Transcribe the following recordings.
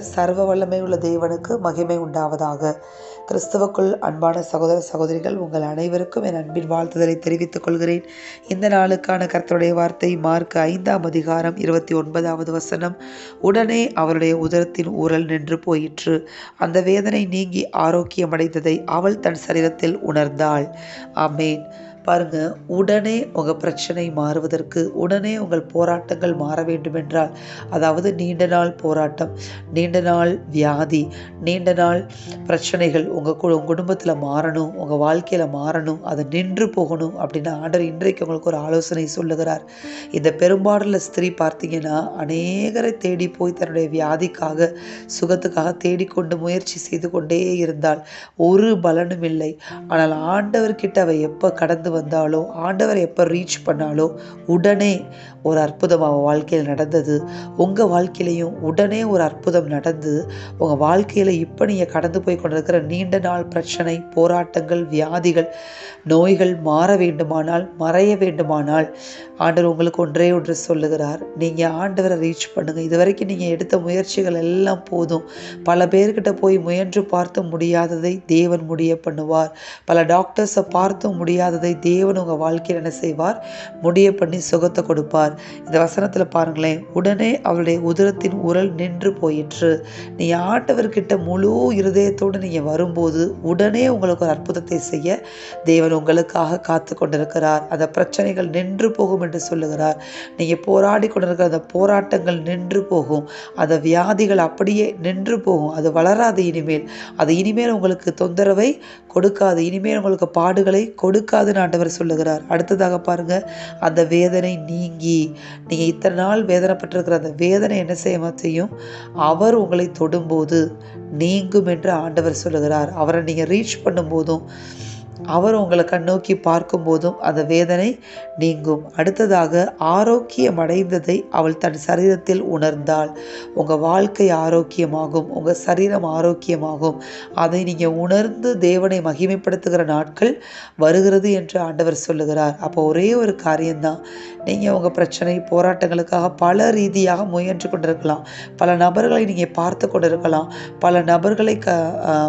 சர்வ வல்லமை உள்ள தேவனுக்கு மகிமை உண்டாவதாக. கிறிஸ்துவுக்குள் அன்பான சகோதர சகோதரிகள் உங்கள் அனைவருக்கும் என் அன்பின் வாழ்த்துதலை தெரிவித்துக் கொள்கிறேன். இந்த நாளுக்கான கர்த்தருடைய வார்த்தை மார்க் ஐந்தாம் அதிகாரம் இருபத்தி ஒன்பதாவது வசனம். உடனே அவருடைய உதரத்தின் ஊரல் நின்று போயிற்று. அந்த வேதனை நீங்கி ஆரோக்கியமடைந்ததை அவள் தன் சரீரத்தில் உணர்ந்தாள். ஆமேன். பாருங்க உடனே உங்கள் பிரச்சனை மாறுவதற்கு உடனே உங்கள் போராட்டங்கள் மாற வேண்டுமென்றால் அதாவது நீண்ட நாள் போராட்டம் நீண்ட நாள் வியாதி நீண்ட நாள் பிரச்சனைகள் உங்கள் உங்கள் குடும்பத்தில் மாறணும் உங்கள் வாழ்க்கையில் மாறணும் அது நின்று போகணும் அப்படின்னு ஆண்டர் இன்றைக்கு உங்களுக்கு ஒரு ஆலோசனை சொல்லுகிறார். இந்த பெரும்பாடலில் ஸ்திரீ பார்த்தீங்கன்னா அநேகரை தேடி போய் தன்னுடைய வியாதிக்காக சுகத்துக்காக தேடிக்கொண்டு முயற்சி செய்து கொண்டே இருந்தால் ஒரு பலனும் இல்லை ஆனால் ஆண்டவர்கிட்ட அவள் எப்போ கடந்து வந்தாலோ ஆண்டவர் எப்போ ரீச் பண்ணாலோ உடனே ஒரு அற்புதம் அவன் வாழ்க்கையில் நடந்தது. உங்கள் வாழ்க்கையிலையும் உடனே ஒரு அற்புதம் நடந்து உங்கள் வாழ்க்கையில் இப்போ நீங்கள் கடந்து போய் கொண்டிருக்கிற நீண்ட நாள் பிரச்சனை போராட்டங்கள் வியாதிகள் நோய்கள் மாற வேண்டுமானால் மறைய வேண்டுமானால் ஆண்டவர் உங்களுக்கு ஒன்றே ஒன்று சொல்லுகிறார். நீங்கள் ஆண்டவரை ரீச் பண்ணுங்கள் இது வரைக்கும் நீங்கள் எடுத்த முயற்சிகள் எல்லாம் போதும். பல பேர்கிட்ட போய் முயன்று பார்த்து முடியாததை தேவன் முடிய பண்ணுவார். பல டாக்டர்ஸை பார்த்தும் முடியாததை தேவன் உங்கள் வாழ்க்கையில் என்ன செய்வார்? முடிய பண்ணி சுகத்தை கொடுப்பார். இந்த வசனத்தில் பாருங்களேன் உடனே அவளுடைய உதரத்தின் உரல் நின்று போயிற்று. நீ ஆண்டவர்கிட்ட முழு இருதயத்தோடு நீங்கள் வரும்போது உடனே உங்களுக்கு ஒரு அற்புதத்தை செய்ய தேவன் உங்களுக்காக காத்து கொண்டிருக்கிறார். அந்த பிரச்சனைகள் நின்று போகும் என்று சொல்லுகிறார். நீங்கள் போராடி கொண்டிருக்கிற அந்த போராட்டங்கள் நின்று போகும். அந்த வியாதிகள் அப்படியே நின்று போகும். அது வளராது இனிமேல். அது இனிமேல் உங்களுக்கு தொந்தரவை கொடுக்காது. இனிமேல் உங்களுக்கு பாடுகளை கொடுக்காது நான் ஆண்டவர் சொல்லுகிறார். அடுத்ததாக பாருங்க அந்த வேதனை நீங்கி நீங்கள் இத்தனை நாள் வேதனைப்பட்டிருக்கிற அந்த வேதனை என்ன செய்ய செய்யும் அவர் உங்களை தொடும்போது நீங்கும் என்று ஆண்டவர் சொல்லுகிறார். அவரை நீங்கள் ரீச் பண்ணும்போதும் அவர் உங்களை கண்ணோக்கி பார்க்கும்போதும் அந்த வேதனை நீங்கும். அடுத்ததாக ஆரோக்கியம் அடைந்ததை அவள் தன் சரீரத்தில் உணர்ந்தாள். உங்கள் வாழ்க்கை ஆரோக்கியமாகும் உங்கள் சரீரம் ஆரோக்கியமாகும். அதை நீங்கள் உணர்ந்து தேவனை மகிமைப்படுத்துகிற நாட்கள் வருகிறது என்று ஆண்டவர் சொல்லுகிறார். அப்போ ஒரே ஒரு காரியம்தான். நீங்கள் உங்கள் பிரச்சனை போராட்டங்களுக்காக பல ரீதியாக முயன்று கொண்டிருக்கலாம். பல நபர்களை நீங்கள் பார்த்து கொண்டிருக்கலாம். பல நபர்களை க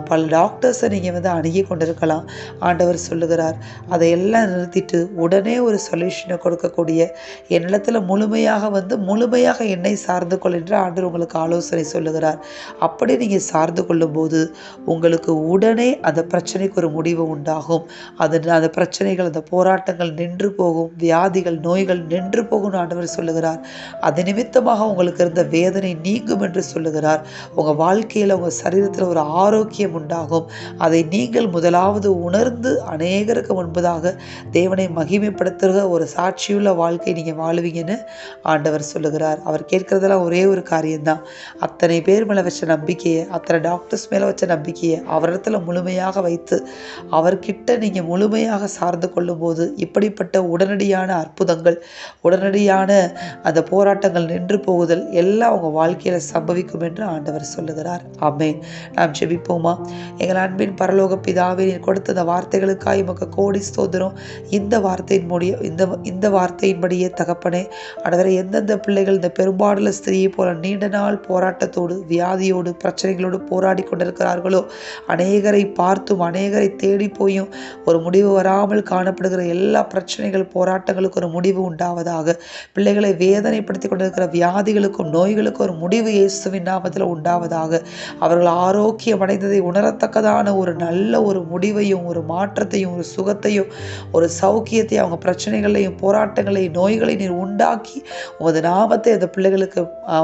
பல டாக்டர்ஸை நீங்கள் வந்து அணுகி கொண்டிருக்கலாம். ஆண்டவர் சொல்லுகிறார். அதையெல்லாம் நிறுத்திட்டு உடனே ஒரு சொல்யூஷனை கொடுக்கக்கூடிய என்னிடத்தில் முழுமையாக வந்து முழுமையாக என்னை சார்ந்து கொள் என்று ஆண்டவர் உங்களுக்கு ஆலோசனை சொல்லுகிறார். அப்படி நீங்கள் சார்ந்து கொள்ளும்போது உங்களுக்கு உடனே அந்த பிரச்சனைக்கு ஒரு முடிவு உண்டாகும். அது அந்த பிரச்சனைகள் அந்த போராட்டங்கள் நின்று போகும். வியாதிகள் நோய்கள் நின்று போகும் ஆண்டவர் சொல்லுகிறார். அது நிமித்தமாக உங்களுக்கு இருந்த வேதனை நீங்கும் என்று சொல்லுகிறார். உங்கள் வாழ்க்கையில் உங்கள் சரீரத்தில் ஒரு ஆரோக்கியம் உண்டாகும். அதை நீங்கள் முதலாவது உணர்ந்து அநேகருக்கு முன்பதாக தேவனை மகிமைப்படுத்துகிற ஒரு சாட்சியுள்ள வாழ்க்கை நீங்கள் வாழுவீங்கன்னு ஆண்டவர் சொல்லுகிறார். அவர் கேட்குறதெல்லாம் ஒரே ஒரு காரியம்தான். அத்தனை பேர் மேலே வச்ச நம்பிக்கையை அத்தனை டாக்டர்ஸ் மேலே வச்ச நம்பிக்கையை அவரிடத்துல முழுமையாக வைத்து அவர்கிட்ட நீங்கள் முழுமையாக சார்ந்து கொள்ளும்போது இப்படிப்பட்ட உடனடியான அற்புதங்கள் உடனடியான அந்த போராட்டங்கள் நின்று போகுதல் எல்லாம் உங்கள் வாழ்க்கையில் சம்பவிக்கும் என்று ஆண்டவர் சொல்லுகிறார். ஆமேன். நாம் ஜெபிப்போமா? எங்கள் அன்பின் பரலோக பிதாவே கொடுத்த அந்த வார்த்தை பிள்ளைகளுக்காய் உமக்கு கோடி ஸ்தோத்திரம். இந்த வார்த்தையின் முடிய இந்த இந்த வார்த்தையின்படியே தகப்பனே ஆண்டவரை எந்தெந்த பிள்ளைகள் இந்த பெரும்பாடுள்ள ஸ்திரீயை போல நீண்ட நாள் போராட்டத்தோடு வியாதியோடு பிரச்சனைகளோடு போராடி கொண்டிருக்கிறார்களோ அநேகரை பார்த்தும் அநேகரை தேடி போயும் ஒரு முடிவு வராமல் காணப்படுகிற எல்லா பிரச்சனைகள் போராட்டங்களுக்கு ஒரு முடிவு உண்டாவதாக பிள்ளைகளை வேதனைப்படுத்தி கொண்டிருக்கிற வியாதிகளுக்கும் நோய்களுக்கும் ஒரு முடிவு இயேசுவின் நாமத்தில் உண்டாவதாக அவர்கள் ஆரோக்கியம் அடைந்ததை உணரத்தக்கதான ஒரு நல்ல ஒரு முடிவையும் ஒரு மாற்றத்தையும் ஒரு சுகத்தையும் ஒரு சௌக்கியத்தையும் அவங்க பிரச்சனைகளையும் போராட்டங்களையும் நோய்களையும் நீர் உண்டாக்கி உமது நாமத்தை அந்த பிள்ளைகளுக்கு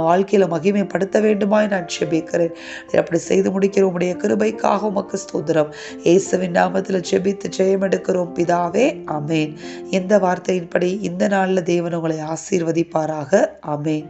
வாழ்க்கையில் மகிமைப்படுத்த வேண்டுமாய் நான் ஜெபிக்கிறேன். அப்படி செய்து முடிக்கிற உடைய கிருபைக்காக உமக்கு ஸ்தோத்திரம். இயேசுவின் நாமத்தில் ஜெபித்து ஜெயம் எடுக்கிறோம். பிதாவே அமேன் இந்த வார்த்தையின்படி இந்த நாளில் தேவன் உங்களை ஆசீர்வதிப்பாராக. அமேன்